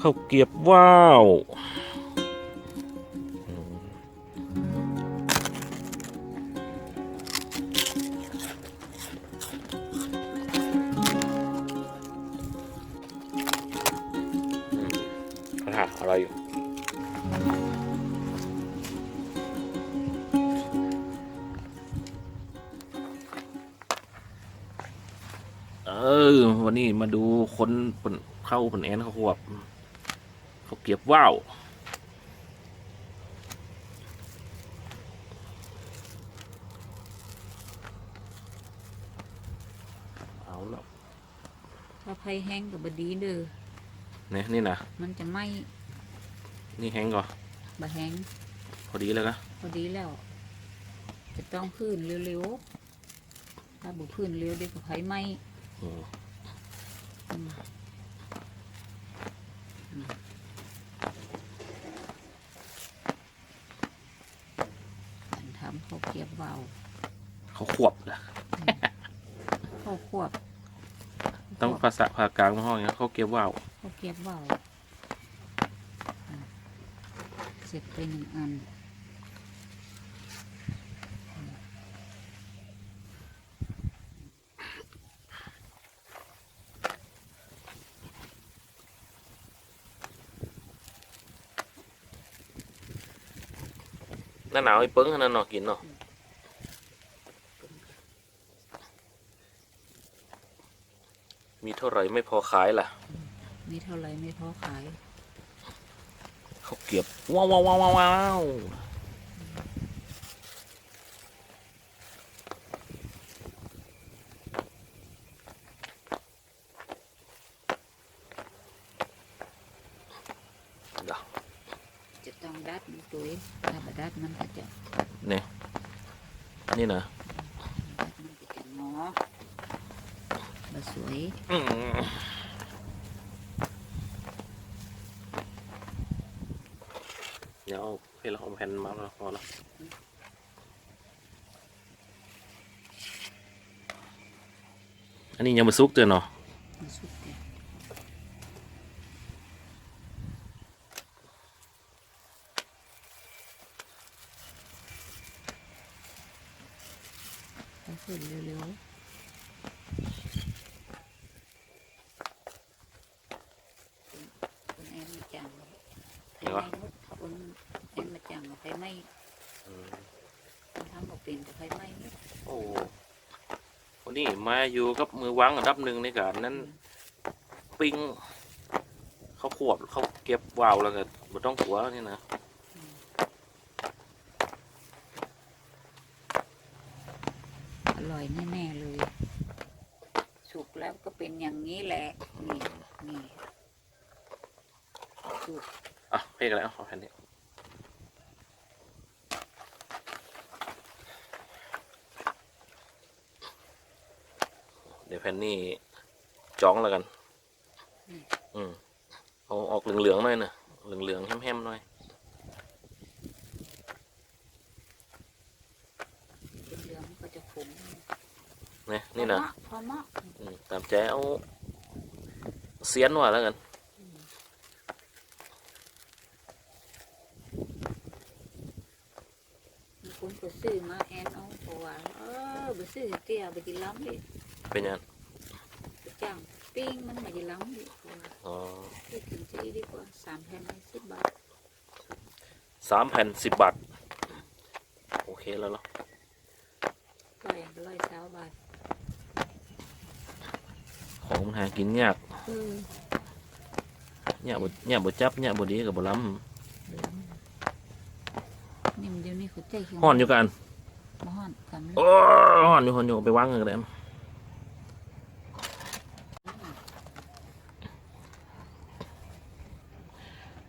ข้าวเกรียบว้าวอืมอืมเขาถามอะไรอยู่เออ วันนี้มาดูคนเปิ่นเข้าเปิ่นแอนเขาขวบ เขาเก็บว่าวเอาแล้วถ้าไฟแห้งกับบดีเด้อเนี่ยนี่นะมันจะไหม้นี่แห้งก่อนบะแห้งพอดีเลยนะพอดีแล้ว จะต้องพื้นเร็วๆถ้าบุพื้นเร็วเดี๋ยวก็ไฟไหม้อืมอืมอืมการทำข้าว เกรียบวาวเขาขวบนะข้าวควบต้องภาษาภาคกลางมาห้องอย่างนี้เขาเก็บว่าวข้าวเกรียบวาวอืมเสร็จไปหนึ่งอัน หน้าหนาวไอ้เปิ้งอันนั่นเนาะกินเนาะ เท่าไหร่ไม่พอขายล่ะ มีเท่าไรไม่พอขายเขาเก็บว้าวว้าวว้าวว้าวว้าวเดี๋ยวจะต้องดัดมันตัวเองถ้าบดัดมันก็จะเนี่ยนี่นะดัดมันก็จะงอ บะสวยอืมเดี๋ยวเอาให้เราเอาแผ่นมาแล้วพอแล้วอันนี้ยังมาซุกเตือนเนาะ มันสุดเลยไปขึ้นเร็วๆคนแอนมา จังไฟไหม้หมดคนแอนมาจังไฟไหม้อืมคนทำบอกเป็นแต่ไฟไหม้หมดโอ้วันนี้มาอยู่กับมือวางอันดับหนึ่งในการนั้น ปิ้งเขาขวบเขาเก็บวาวแล้วก็ไม่ต้องหัวนี่นะอร่อยแน่ๆเลย สุกแล้วก็เป็นอย่างนี้แหละ นี่นี่สุก อะเพ่กันแล้วเอาแผ่นนี้เดี๋ยวแผ่นนี้จ้องแล้วกัน อืมเอาออกเหลืองๆหน่อยนะเหลืองๆแห้มๆหน่อยเหลืองๆก็จะขมเนี่ยนี่นะพอเหมาะอืมตามใจเอาเสียนว่าแล้วกัน คนก็ซื้อมาแอนเอาเพราะว่าเออไปซื้อเตี้ยไปกินล้ำดิเป็นยังไปจ้างปิ้งมันมากินล้ำดิเพราะว่าอ๋อที่กินจะดีกว่าสามแผ่นสิบบาทสามแผ่นสิบบาท โอเคแล้วเนาะร้อยร้อยสามบาทของมันหากินยากเออเนี่ยบเนี่ยบจับเนี่ยบดีกับบล้เหลือง นี่มันเดี๋ยวนี้เขาใจเขียวำห่อนอยู่กันมาห่อนกันโอ้ห่อนอยู่ห่อนอยู่ไปวางกันก็ได้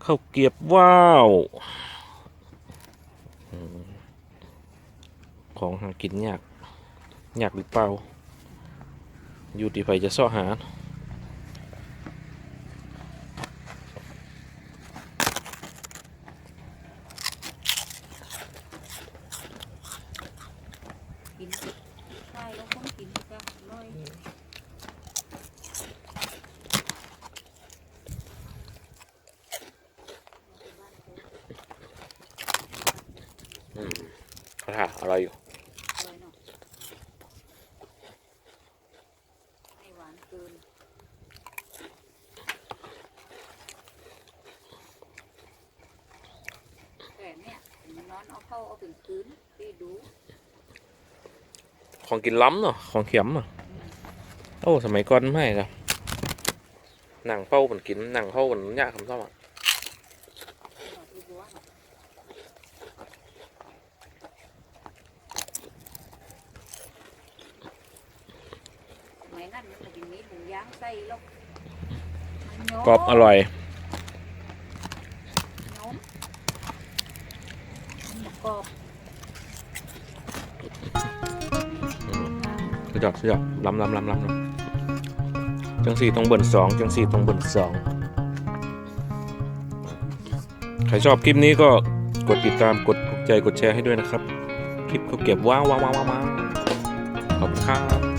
ข้าวเกรียบว้าวอืมของหากินยากยากหรือเปล่าอยู่ที่ไผจะเสาะหา กินใช่แล้วต้องกินก็อร่อย เขาถ่าอร่อยอยู่เลยเนาะไม่หวานเกินแต่เนี่ยมันนอนเอาเข้าเอาถึงคืนพี่ดูของกินล้ำเนาะของเข็มอะโอ้ สมัยก่อนไม่ครับหนังเป้ามันกินหนังเป้ามันยากคำซ้อมอะ หนอดดูบัวน่ะสมัย นั้นมันจะกินมีหมูย่างไส้ลกมันโยกรอบอร่อยโน้มมันกรอบสุดยอดสุดยอดล้ำล้ำล้ำล้ำล้ำจังสี่ตรงเบิ่นสองจังสี่ตรงเบิ่นสองใครชอบคลิปนี้ก็กดติดตามกดถูกใจกดแชร์ให้ด้วยนะครับ คลิปเขาเก็บว้าวว้าวว้าวว้าวขอบคุณครับ